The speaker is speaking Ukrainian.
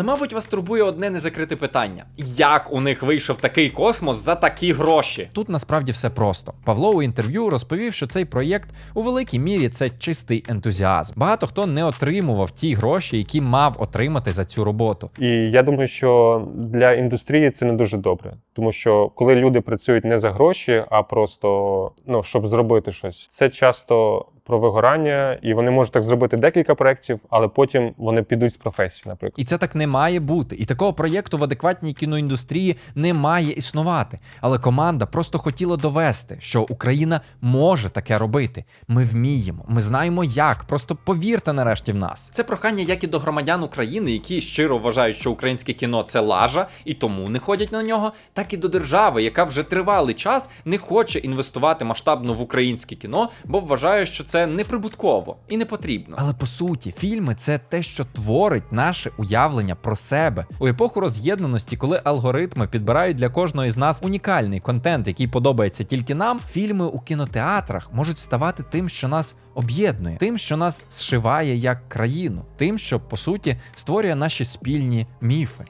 Але, мабуть, вас турбує одне незакрите питання: як у них вийшов такий космос за такі гроші? Тут насправді все просто. Павло у інтерв'ю розповів, що цей проєкт у великій мірі це чистий ентузіазм. Багато хто не отримував ті гроші, які мав отримати за цю роботу. І я думаю, що для індустрії це не дуже добре, тому що коли люди працюють не за гроші, а просто ну щоб зробити щось, це часто про вигорання, і вони можуть так зробити декілька проєктів, але потім вони підуть з професії, наприклад. І це так не має бути. І такого проєкту в адекватній кіноіндустрії не має існувати. Але команда просто хотіла довести, що Україна може таке робити. Ми вміємо, ми знаємо як. Просто повірте нарешті в нас. Це прохання як і до громадян України, які щиро вважають, що українське кіно це лажа і тому не ходять на нього, так і до держави, яка вже тривалий час не хоче інвестувати масштабно в українське кіно, бо вважає, що це неприбутково і не потрібно. Але по суті, фільми це те, що творить наше уявлення про себе у епоху роз'єднаності, коли алгоритми підбирають для кожного із нас унікальний контент, який подобається тільки нам. Фільми у кінотеатрах можуть ставати тим, що нас об'єднує, тим, що нас зшиває як країну, тим, що по суті створює наші спільні міфи.